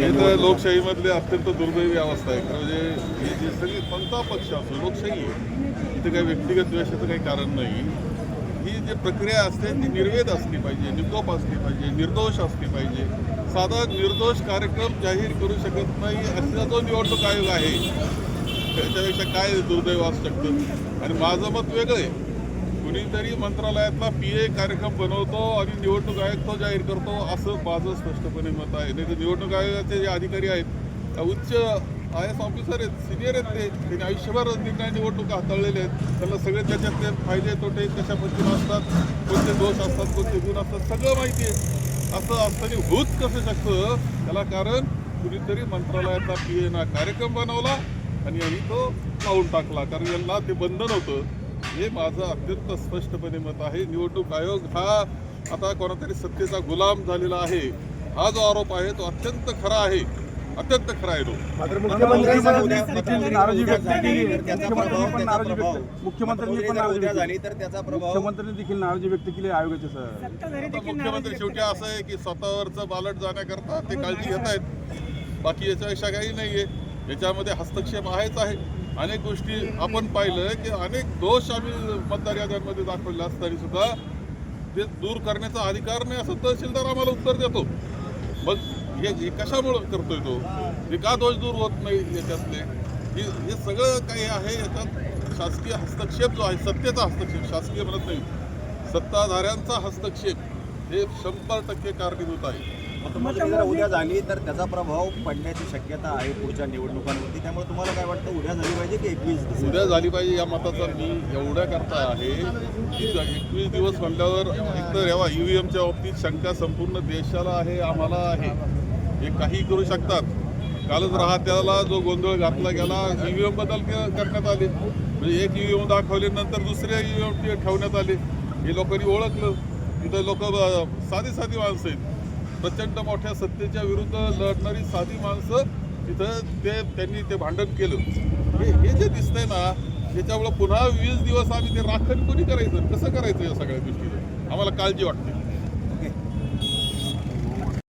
हे तर? लोकशाहीमधली अत्यंत दुर्दैवी अवस्था आहे. म्हणजे ही जी सगळी कोणता पक्ष असो लोकशाही आहे इथे काही व्यक्तिगत द्वेषाचं काही कारण नाही. ही जी प्रक्रिया असते ती निर्वेद असली पाहिजे निकोप असली पाहिजे निर्दोष असली पाहिजे. साधा निर्दोष कार्यक्रम जाहीर करू शकत नाही असा जो निवडणूक आयोग आहे. त्याच्यापेक्षा काय दुर्दैव असू शकतं? आणि माझं मत वेगळं आहे. कुणीतरी मंत्रालयातला पी ए कार्यक्रम बनवतो आणि निवडणूक आयोग तो जाहीर करतो असं माझं स्पष्टपणे मत आहे. नाही तर निवडणूक आयोगाचे जे अधिकारी आहेत त्या उच्च आय एस ऑफिसर आहेत सिनियर आहेत ते त्यांनी आयुष्यभर निर्णय निवडणुका हाताळलेले आहेत. त्यांना सगळे त्याच्यातले फायदे तोटे कशा पद्धतीनं असतात कोणते दोष असतात कोणते गुण असतात सगळं माहिती आहे. असं असताना होत कसं शकतं? त्याला कारण कुणीतरी मंत्रालयातला पी एना कार्यक्रम बनवला आणि आम्ही तो लावून टाकला. कारण यांना ते बंधन होतं. हे माझं अत्यंत स्पष्टपणे मत आहे. निवडणूक आयोग हा आता कोणातरी सत्तेचा गुलाम झालेला आहे. हा जो आरोप आहे तो अत्यंत खरा आहे. अत्यंत खरा आहे मुख्यमंत्र्यांनी देखील नाराजी व्यक्त केली आता मुख्यमंत्री शेवटी असं आहे की स्वतःवरचं बालट जाण्याकरता ते काळजी घेत आहेत. बाकी याच्यापेक्षा काही नाहीये. याच्यामध्ये हस्तक्षेप आहेच आहे. अनेक गोष्टी आपण पाहिलं की अनेक दोष आम्ही मतदार याद्यांमध्ये दाखवले असताना सुद्धा ते दूर करण्याचा अधिकार नाही असं तहसीलदार आम्हाला उत्तर देतो. मग हे हे कशामुळं करतोय तो? हे का दोष दूर होत नाही याच्यातले. हे हे सगळं काही आहे याच्यात शासकीय हस्तक्षेप जो आहे सत्तेचा हस्तक्षेप शासकीय म्हणत नाही. सत्ताधाऱ्यांचा हस्तक्षेप हे शंभर टक्के कारणीभूत आहे. मतमोजणी जर उद्या झाली तर त्याचा प्रभाव पडण्याची शक्यता आहे पुढच्या निवडणुकांवरती. त्यामुळे तुम्हाला काय वाटतं उद्या झाली पाहिजे की एकवीस उद्या झाली पाहिजे या मताचा मी एवढ्या करता आहे की एकवीस दिवस म्हटल्यावर एकतर यावा ईव्हीएमच्या बाबतीत शंका संपूर्ण देशाला आहे आम्हाला आहे. हे काही करू शकतात. कालच राहत्याला जो गोंधळ घातला गेला ईव्हीएम बदल करण्यात आले. म्हणजे एक ईव्हीएम दाखवले नंतर दुसऱ्या ईव्हीएम ठेवण्यात आले. हे लोकांनी ओळखलं. तिथं लोक साधी साधी माणसं आहेत. प्रचंड मोठ्या सत्तेच्या विरुद्ध लढणारी साधी माणसं तिथं ते त्यांनी ते भांडण केलं. हे हे जे दिसतंय ना याच्यामुळं पुन्हा वीस दिवस आम्ही ते राखण कोणी करायचं? कसं करायचं या सगळ्या गोष्टीचं? आम्हाला काळजी वाटते.